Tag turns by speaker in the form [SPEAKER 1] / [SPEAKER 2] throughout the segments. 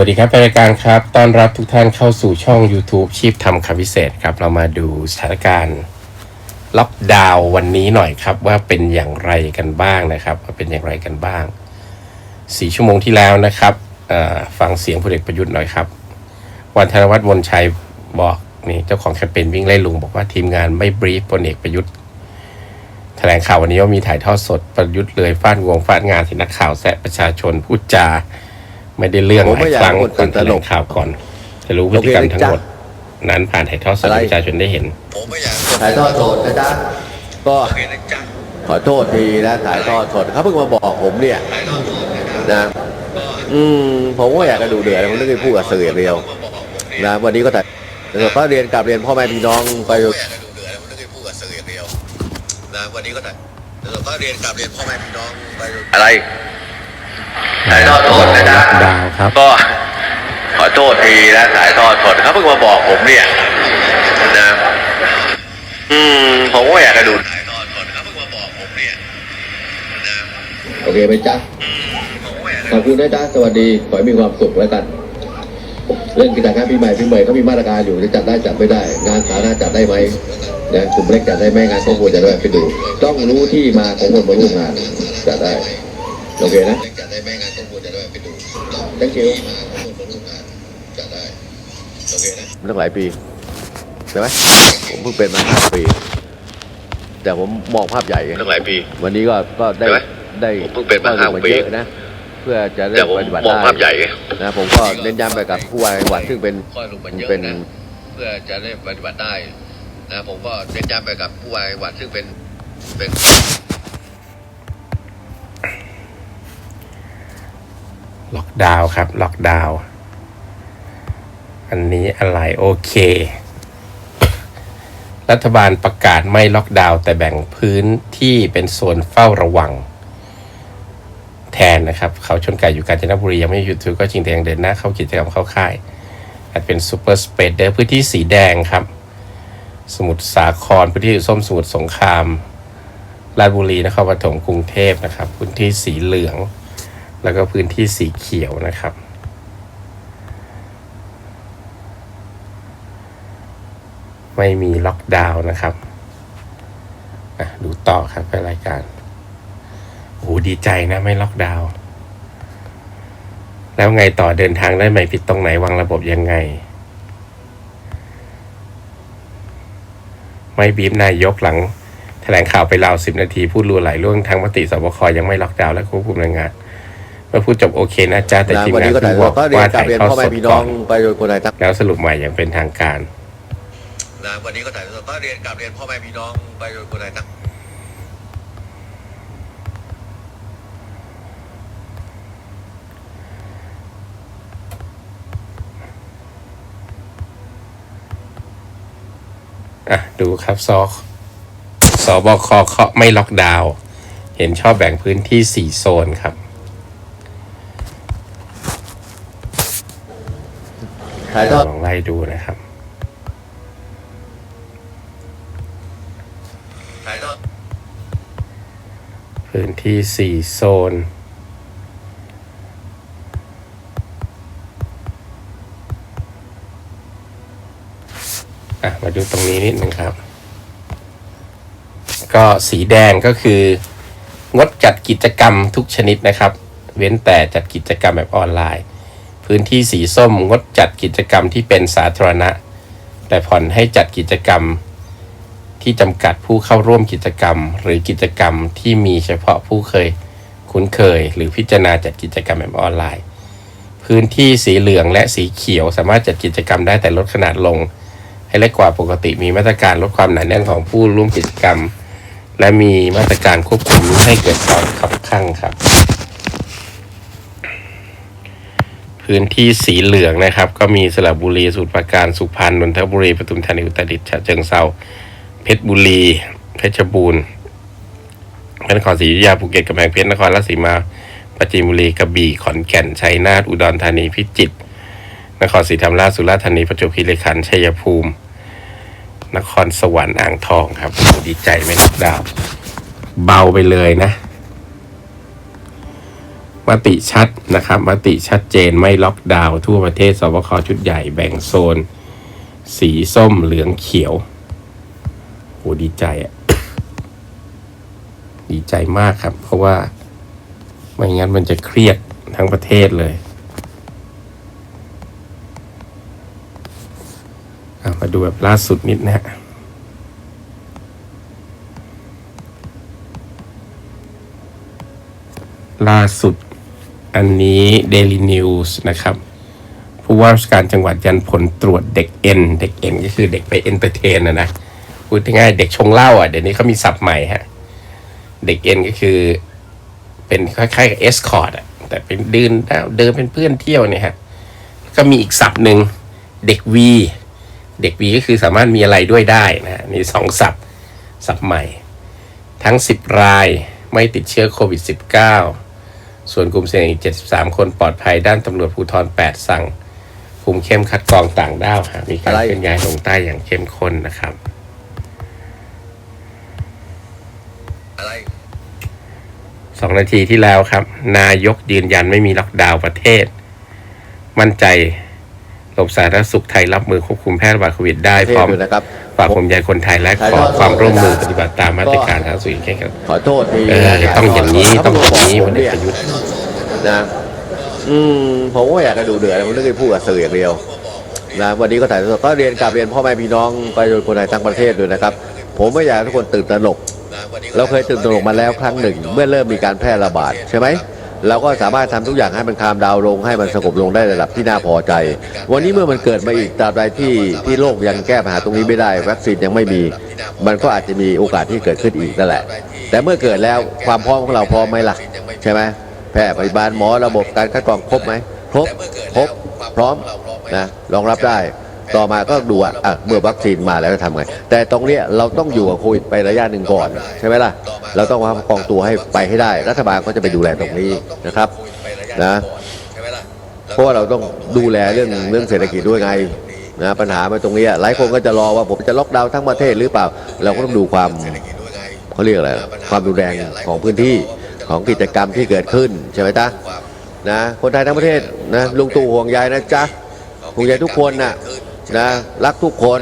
[SPEAKER 1] วัสดีครับรายการครับ ต้อนรับทุกท่านเข้าสู่ช่อง YouTube ชีพทำคำพิเศษครับ เรามาดูสถานการณ์ล็อกดาวน์วันนี้หน่อยครับ ว่าเป็นอย่างไรกันบ้างนะครับว่าเป็นอย่างไรกันบ้างสี่ชั่วโมงที่แล้วนะครับฟังเสียงพลเอกประยุทธ์หน่อยครับ วันธนวัฒน์วนชัยบอกนี่เจ้าของแคมเปญวิ่งไล่ลุงบอกว่าทีมงานไม่บรีฟพลเอกประยุทธ์แถลงข่าววันนี้ว่ามีถ่ายทอดสดประยุทธ์เลยฟาดงวงฟาดงานที่นักข่าวแซะประชาชนพูดจา ไม่ได้เรื่อง
[SPEAKER 2] ผม
[SPEAKER 1] ห
[SPEAKER 2] ไม่
[SPEAKER 1] ลาย
[SPEAKER 2] อยาก
[SPEAKER 1] ครั้ง
[SPEAKER 2] ให้คน
[SPEAKER 1] ก่อนแถ
[SPEAKER 2] ตื่นตระ
[SPEAKER 1] ล
[SPEAKER 2] หน
[SPEAKER 1] ง
[SPEAKER 2] ก
[SPEAKER 1] ข่าวก่อน จะรู้พฤติกรรมทั้งหมด นั้นผ่านถ่ายทอดสด
[SPEAKER 2] อะไร
[SPEAKER 1] ให้ประชาชนได้เห็น
[SPEAKER 3] ผมไม่อยาก
[SPEAKER 2] ถ่ายทอดสดนะจ๊ะก็
[SPEAKER 3] เห็นนะจ๊ะ
[SPEAKER 2] ขอโทษทีนะถ่ายทอดสดเขาเพิ่งมาบอกผมเนี่ย
[SPEAKER 3] ถ่ายทอดสดนะครับ
[SPEAKER 2] นะ อืมผมก็อยากจะดูเดือดผมนึกไปพูดกับสื่ออย่างเดียว
[SPEAKER 3] มาบอกผมเนี่ย
[SPEAKER 2] นะวันนี้ก็ถ่ายก็เรียนกลับเรียนพ่อแม่พี่น้องไป
[SPEAKER 3] ผมไม่อยากจะดูเดือดผมนึกไปพูดกับสื่ออย่างเดียวนะวันนี้ก็ถ่ายแล้วก็เรียนกลับเรียนพ่อแม่พี่น้องไปอะไร ถ่ายทอดสดนะจ๊ะ
[SPEAKER 1] ดาวครับ
[SPEAKER 3] ก็ขอโทษทีนะถ่ายทอดสดเขาเพิ่งมาบอกผมเนี่ยนะอืมผมก็อยากจะดูถ่ายทอดสดเขาเพิ่งมาบอกผมเนี่ยนะ
[SPEAKER 2] โอเคไหมจ๊ะ
[SPEAKER 3] ผมก็อยากจะ
[SPEAKER 2] ขอบคุณนะจ๊ะสวัสดีขอให้มีความสุขแล้วกัน เรื่องกิจกรรมปีใหม่ปีใหม่เขามีมาตรการอยู่จะจัดได้จัดไม่ได้ งานสาธารณะจัดได้ไหมนะกลุ่มเล็กจัดได้ไหมงานครอบครัวจัดได้ไหมไปดู ต้องรู้ที่มาของคนมาร่วมงานจัดได้ โอเคนะ
[SPEAKER 3] จัดได้ไหมงานต้องควรจะได้ไปดู
[SPEAKER 2] thank you
[SPEAKER 3] มาของคนมาร่วมงานจัดได้โอเคนะ
[SPEAKER 2] มันตั้งหลายปีใช่ไหมผมเพิ่งเป็นมาห้าปี แต่ผมมองภาพใหญ่ไง
[SPEAKER 3] ตั้งหลายปี
[SPEAKER 2] วันนี้ก็ก็ได้
[SPEAKER 3] ใช่ไหม
[SPEAKER 2] ได้
[SPEAKER 3] ผมเพิ่งเป็นมา
[SPEAKER 2] ข้อ
[SPEAKER 3] ห้า
[SPEAKER 2] มูล
[SPEAKER 3] ปี
[SPEAKER 2] เยอะนะเพื่อจะได้
[SPEAKER 3] แต่ผม
[SPEAKER 2] ปฏิบัติ
[SPEAKER 3] มอง
[SPEAKER 2] ได้
[SPEAKER 3] ภาพใหญ่ไง
[SPEAKER 2] นะผมก็เน้นย้ำไปกับผู้ว่าจังหวัดซึ่งเป็น
[SPEAKER 3] ค่อยลงมาเยอะ
[SPEAKER 2] เป็น
[SPEAKER 3] นะเพื่อจะได้ปฏิบัติได้นะผมก็เน้นย้ำไปกับผู้ว่าจังหวัดซึ่งเป็นเป็น
[SPEAKER 1] ล็อกดาวน์ครับ ล็อกดาวน์อันนี้อะไรโอเค รัฐบาลประกาศไม่ล็อกดาวน์แต่แบ่งพื้นที่เป็นโซนเฝ้าระวัง แทนนะครับ เขาชนไก่อยู่กาญจนบุรี ยังไม่หยุดถือก็จริงแต่ยังเดินหน้าเข้ากิจกรรมเข้าค่ายอาจเป็นซูเปอร์สเปเดอร์พื้นที่สีแดงครับ สมุทรสาครพื้นที่ส้มสมุทรสงครามราชบุรีนครปฐมกรุงเทพนะครับ พื้นที่สีเหลือง แล้วก็พื้นที่สีเขียวนะครับ ไม่มีล็อกดาวน์นะครับอะดูต่อครับไปรายการโอ้ดีใจนะไม่ล็อกดาวน์แล้วไงต่อเดินทางได้ไหมผิดตรงไหนวางระบบยังไง ไม่บีบนายกหลังแถลงข่าวไปราวสิบนาที พูดรัวไหลายเรื่องทางมติสบคยังไม่ล็อกดาวน์และควบคุมแรงงาน เมื่อพูดจบโอเคนะจ๊ะแต่
[SPEAKER 2] นะ
[SPEAKER 1] ทีม
[SPEAKER 2] วัน
[SPEAKER 1] งาน
[SPEAKER 2] นี้ก็ถ่าย
[SPEAKER 1] เพิ่งบอก
[SPEAKER 2] ก็เรีย
[SPEAKER 1] ว่าน
[SPEAKER 2] กลับ
[SPEAKER 1] ถ่าย
[SPEAKER 2] เรียน
[SPEAKER 1] ทอด
[SPEAKER 2] พ่อ
[SPEAKER 1] ส
[SPEAKER 2] แม่
[SPEAKER 1] ด
[SPEAKER 2] พี่น้
[SPEAKER 1] ก่
[SPEAKER 2] อ
[SPEAKER 1] องน
[SPEAKER 2] ไปโดยคนไทยทั้ง
[SPEAKER 1] แล้วสรุปใหม่อย่างเป็นทางการ
[SPEAKER 3] นะวันนี้ก็ถ่ายก็เรียนกลับเรียนพ่อแม่พี่น้องไปโดยคนไทยทั้ง
[SPEAKER 1] อะดูครับซอสบคเคาะไม่ล็อกดาวน์เห็นชอบแบ่งพื้นที่สี่โซนครับ
[SPEAKER 2] ถ่ายทอด
[SPEAKER 1] ลองไล่ดูนะครับ
[SPEAKER 3] ถ่ายทอด
[SPEAKER 1] พื้นที่สี่โซนอะมาดูตรงนี้นิดนึงครับ ก็สีแดงก็คืองดจัดกิจกรรมทุกชนิดนะครับ เว้นแต่จัดกิจกรรมแบบออนไลน์ พื้นที่สีส้มงดจัดกิจกรรมที่เป็นสาธารณะ แต่ผ่อนให้จัดกิจกรรม ที่จำกัดผู้เข้าร่วมกิจกรรม หรือกิจกรรมที่มีเฉพาะผู้เคยคุ้นเคย หรือพิจารณาจัดกิจกรรมแบบออนไลน์ พื้นที่สีเหลืองและสีเขียวสามารถจัดกิจกรรมได้แต่ลดขนาดลง ให้เล็กกว่าปกติมีมาตรการลดความหนาแน่นของผู้ร่วมกิจกรรม และมีมาตรการควบคุมให้เกิดความขับข้างครับ พื้นที่สีเหลืองนะครับ ก็มีสระบุรีสมุทรราการสุพรรณนนทบุรีปทุมธานีอุตรดิตถ์ฉะเชิงเทราเพชรบุรี เพชรบูรณ์พระนครศรีอยุธยาภูเก็ตกำแพงเพชรนครราชสีมาปราจีนบุรีกระบี่ขอนแก่นชัยนาทอุดรธานีพิจิตรนครศรีธรรมราชสุราษฎร์ธานีประจวบคีรีขันธ์ชัยภูมิ นครสวรรค์อ่างทองครับดีใจไหมนักดาว เบาไปเลยนะ มติชัดนะครับมติชัดเจนไม่ล็อกดาวน์ทั่วประเทศสบคชุดใหญ่แบ่งโซน สีส้มเหลืองเขียวโหดีใจอะดีใจมากครับ เพราะว่าไม่งั้นมันจะเครียดทั้งประเทศเลยมาดูแบบล่าสุดนิดนะฮะล่าสุด อันนี้ Daily News นะครับผู้ว่าราชการจังหวัดยันผลตรวจเด็กเอ็นเด็กเอ็นก็คือเด็กไปเอนเตอร์เทนนะนะพูดง่ายๆเด็กชงเหล้าอะเดี๋ยวนี้เขามีศัพท์ใหม่ฮะเด็กเอ็นก็คือเป็นคล้ายๆกับเอสคอร์ดอะแต่เป็นเดินเดินเป็นเพื่อนเที่ยวเนี่ยฮะก็มีอีกศัพท์หนึ่งเด็กวีเด็กวีก็คือสามารถมีอะไรด้วยได้นะฮะนี่สองศัพท์ศัพท์ใหม่ ทั้ง 10 รายไม่ติดเชื้อโควิด -19 ส่วนกลุ่มเสี่ยงอีก 73 คนปลอดภัยด้านตำรวจภูธร 8 สั่งคุมเข้มคัดกรองต่างด้าวหากมีการ
[SPEAKER 2] อะไร
[SPEAKER 1] เคลื่อนย้ายลงใต้อย่างเข้มข้นนะครับ
[SPEAKER 2] อะไร
[SPEAKER 1] สองนาทีที่แล้วครับ นายกยืนยันไม่มีล็อกดาวน์ประเทศ มั่นใจ ระบบสาธารณสุขไทยรับมือควบคุมแพร่ระบาดโควิดได้
[SPEAKER 2] เท
[SPEAKER 1] พร้อม
[SPEAKER 2] อยู่นะครับ
[SPEAKER 1] ฝากผมใยคนไทยและขอความร่วมมือปฏิบัติตามมาตรการสาธารณสุขอย่างเคร่งครัด
[SPEAKER 2] ขอโทษที
[SPEAKER 1] เออต้องอย่างนี้ต้องอย่างนี้
[SPEAKER 2] ผ
[SPEAKER 1] พ
[SPEAKER 2] ม
[SPEAKER 1] ลเอก
[SPEAKER 2] เนี่ย
[SPEAKER 1] ประยุทธ์
[SPEAKER 2] นะอืมผมก็อยากจะดูเดือดผมไม่ได้พูดกับสื่ออย่างเดียวนะวันนี้ก็ถ่ายทอดสดก็เรียนกลับเรียนพ่อแม่พี่น้องประชาชนคนไทยทั้งประเทศด้วยนะครับ ผมไม่อยากให้ทุกคนตื่นตระหนกเราเคยตื่นตระหนกมาแล้วครั้งหนึ่ง เมื่อเริ่มมีการแพร่ระบาดใช่ไหม เราก็สามารถทำทุกอย่างให้มันคามดาวลงให้มันสงบลงได้ระดับที่น่าพอใจ วันนี้เมื่อมันเกิดมาอีกตราบใดที่ที่โลกยังแก้ปัญหาตรงนี้ไม่ได้ วัคซีนยังไม่มี มันก็อาจจะมีโอกาสที่เกิดขึ้นอีกนั่นแหละ แต่เมื่อเกิดแล้วความพร้อมของเราพร้อมไหมล่ะใช่ไหมแพทย์พยาบาลหมอระบบการคัดกรองครบไหมครบครบพร้อมนะรองรับได้ ต่อมาก็ดูว่าอะเมื่อวัคซีนมาแล้วจะทำไง แต่ตรงเนี้ยเราต้องอยู่กับโควิดไประยะหนึ่งก่อนใช่ไหมล่ะ เราต้องวางกองตัวให้ไปให้ได้ รัฐบาลก็จะไปดูแลตรงนี้นะครับนะเพราะว่าเราต้องดูแลเรื่องเรื่องเศรษฐกิจด้วยไงนะปัญหามาตรงนี้หลายคนก็จะรอว่าผมจะล็อกดาวน์ทั้งประเทศหรือเปล่า เราก็ต้องดูความเขาเรียกอะไรความรุนแรงของพื้นที่ของกิจกรรมที่เกิดขึ้นใช่ไหมจ๊ะนะคนไทยทั้งประเทศนะลุงตู่ห่วงใยนะจ๊ะห่วงใยทุกคนน่ะ นะรักทุกคน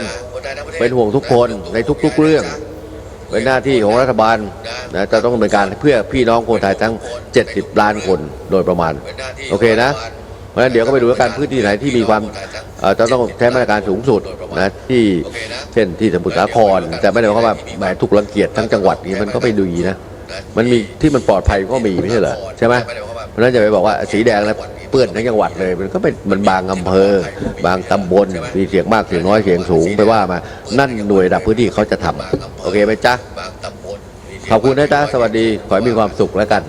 [SPEAKER 2] เป็นห่วงทุกคนในทุกๆเรื่อง เป็นหน้าที่ของรัฐบาลนะจะต้องดำเนินการเพื่อพี่น้องคนไทยทั้ง 70 ล้านคนโดยประมาณ โอเคนะ เพราะฉะนั้นเดี๋ยวก็ไปดูแล้วกันพื้นที่ไหนที่มีความเอ่อจะต้องใช้มาตรการสูงสุดนะที่เช่นที่สมุทรสาคร แต่ไม่ได้หมายความว่าแหมถูกรังเกียจทั้งจังหวัดนี้มันก็ไม่ดีนะมันมีที่มันปลอดภัยก็มีไม่ใช่เหรอใช่ไหมเพราะฉะนั้นจะไปบอกว่าสีแดงแล้ว เปื้อนทั้งจังหวัดเลย มันก็เป็นมันบางอำเภอ บางตำบลมีเสียงมากเสียงน้อยเสียงสูงไปว่ามา นั่นหน่วยระดับพื้นที่เขาจะทำโอเคไหมจ๊ะขอบคุณนะจ๊ะสวัสดีขอให้มีความสุขแล้วกัน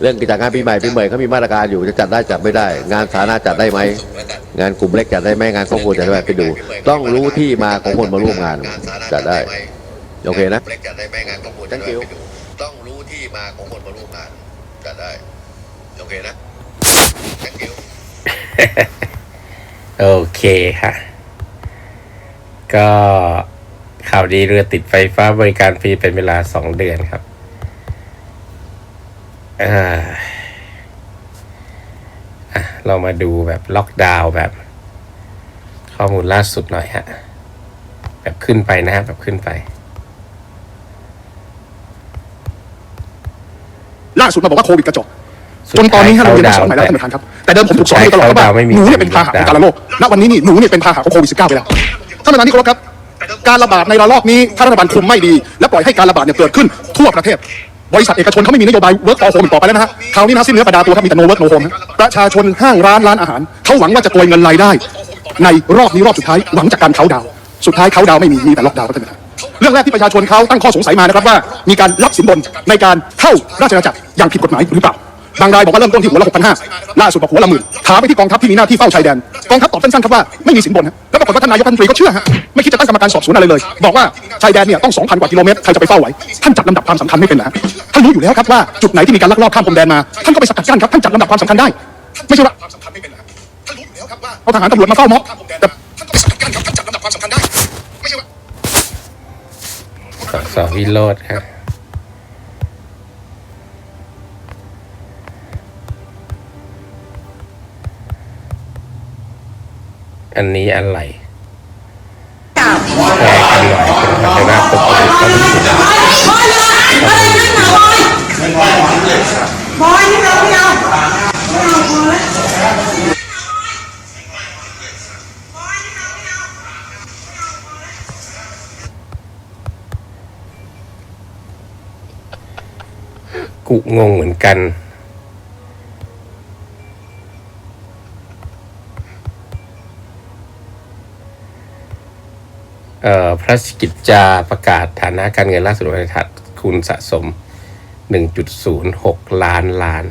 [SPEAKER 2] เรื่องกิจการปีใหม่ปีใหม่เขามีมาตรการอยู่จะจัดได้จัดไม่ได้ งานสาธารณะจัดได้ไหมงานกลุ่มเล็กจัดได้ไหมงานครอบครัวจัดได้ไหมไปดู ต้องรู้ที่มาของคนมาร่วมงานจัดได้โอเคนะ
[SPEAKER 3] เล็กจัดได้ไหมงานของคุณ
[SPEAKER 2] Thank you
[SPEAKER 3] ต้องรู้ที่มาของคนมาร่วมงานจัดได้โอเคนะ Thank you
[SPEAKER 1] โอเคค่ะ ก็ข่าวดีเรือติดไฟฟ้าบริการฟรีเป็นเวลาสองเดือนครับอ่าเรามาดูแบบล็อกดาวน์แบบ ข้อมูลล่าสุดหน่อยฮะ แบบขึ้นไปนะฮะ แบบขึ้นไป
[SPEAKER 4] ล่าสุดมาบอกว่าโควิดกระจกจนตอนนี้ฮะเราเรียนมาสอนใหม่แล้ว
[SPEAKER 1] เข้า
[SPEAKER 4] ท่านประธานครับ แต่เดิมผมถูกสอนมาตลอดว่า
[SPEAKER 1] เข้าดาวน์ไม่มี
[SPEAKER 4] หนูเนี่ยเป็นพาหะของการละโรคณวันนี้นี่หนูเนี่ยเป็นพาหะของโควิด -19 ไปแล้วท่านประธานที่เคารพครับการระบาดในระลอกนี้ถ้ารัฐบาลคุมไม่ดี และปล่อยให้การระบาดเนี่ยเกิดขึ้นทั่วประเทศ บริษัทเอกชนเขาไม่มีนโยบาย work for home อีกต่อไปแล้วนะฮะคราวนี้นะสิ้นเนื้อประดาตัวถ้ามีแต่ no work no home ฮะประชาชนห้างร้านร้านอาหารเขาหวังว่าจะโกยเงินรายได้ ในรอบนี้รอบสุดท้ายหวังจากการเขาดาวน์สุดท้ายเขาดาวน์ไม่มีมีแต่ล็อกดาวน์ครับท่านประธานเรื่องแรกที่ประชาชนเขาตั้งข้อสงสัยมานะครับว่า มีการรับสินบนในการเข้าราชอาณาจักรอย่างผิดกฎหมายหรือเปล่า บางรายบอกว่าเริ่มต้นที่หัวละ6,500ล่าสุดบอกหัวละหมื่นถามไปที่กองทัพที่มีหน้าที่เฝ้าชายแดน กองทัพตอบสั้นๆครับว่าไม่มีสินบนฮะแล้วปรากฏว่าท่านนายกรัฐมนตรีก็เชื่อฮะไม่คิดจะตั้งกรรมการสอบสวนอะไรเลย บอกว่าชายแดนเนี่ยต้อง2,000กว่ากิโลเมตรใครจะไปเฝ้าไหวท่านจัดลำดับความสำคัญไม่เป็นนะฮะท่านรู้อยู่แล้วครับว่าจุดไหนที่มีการลักลอบข้ามพรมแดนมาท่านก็ไปสกัดกั้นครับท่านจัดลำดับความสำคัญได้ ไม่ใช่ว่าความสำคัญไม่เป็นนะฮะท่านรู้อยู่แล้วครับว่าเอาทหารตำรวจมาเฝ้าม็อบแต่ท่านก็ไปสกัดกั้นครับท่านจัดลำดับความสำคัญได้ไม่ใช่ว่า
[SPEAKER 1] สสวิโรธครับ อันนี้อะไรแชร์กันหน่อยคุณพัฒนาปกติก็รู้สึก
[SPEAKER 5] บอยนี่เอาไม่เอาไม่เอาพอแล้ว
[SPEAKER 1] กุงงเหมือนกัน ระราชกิจจาประกาศฐานะการเงินล่าสุดในถัดคุณสะสม 1.06 ล้านล้าน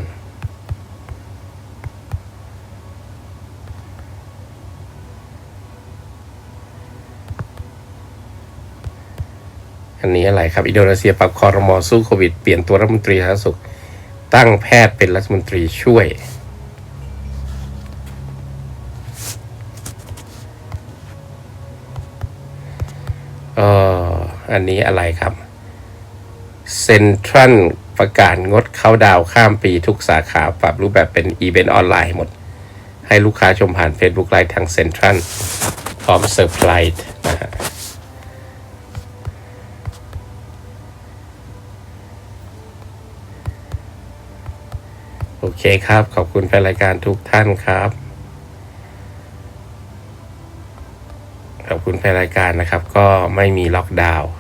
[SPEAKER 1] อันนี้อะไรครับ อินโดนีเซียปรับคอรมอสู้โควิด เปลี่ยนตัวรัฐมนตรีสาธารณสุข ตั้งแพทย์เป็นรัฐมนตรีช่วย อออันนี้อะไรครับ เซ็นทรัลประกาศงดเข้าดาวข้ามปีทุกสาขาปรับรูปแบบเป็นอีเวนต์ออนไลน์หมด ให้ลูกค้าชมผ่าน Facebook ไลฟ์ทางเซ็นทรัลพร้อมเซอร์ไพรส์นะฮะโอเคครับ ขอบคุณแฟนรายการทุกท่านครับ คุณแฟนรายการนะครับ ก็ไม่มีล็อกดาวน์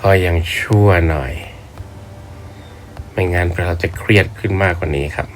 [SPEAKER 1] ก็ยังชั่วหน่อย ไม่งั้นเราจะเครียดขึ้นมากกว่านี้ครับ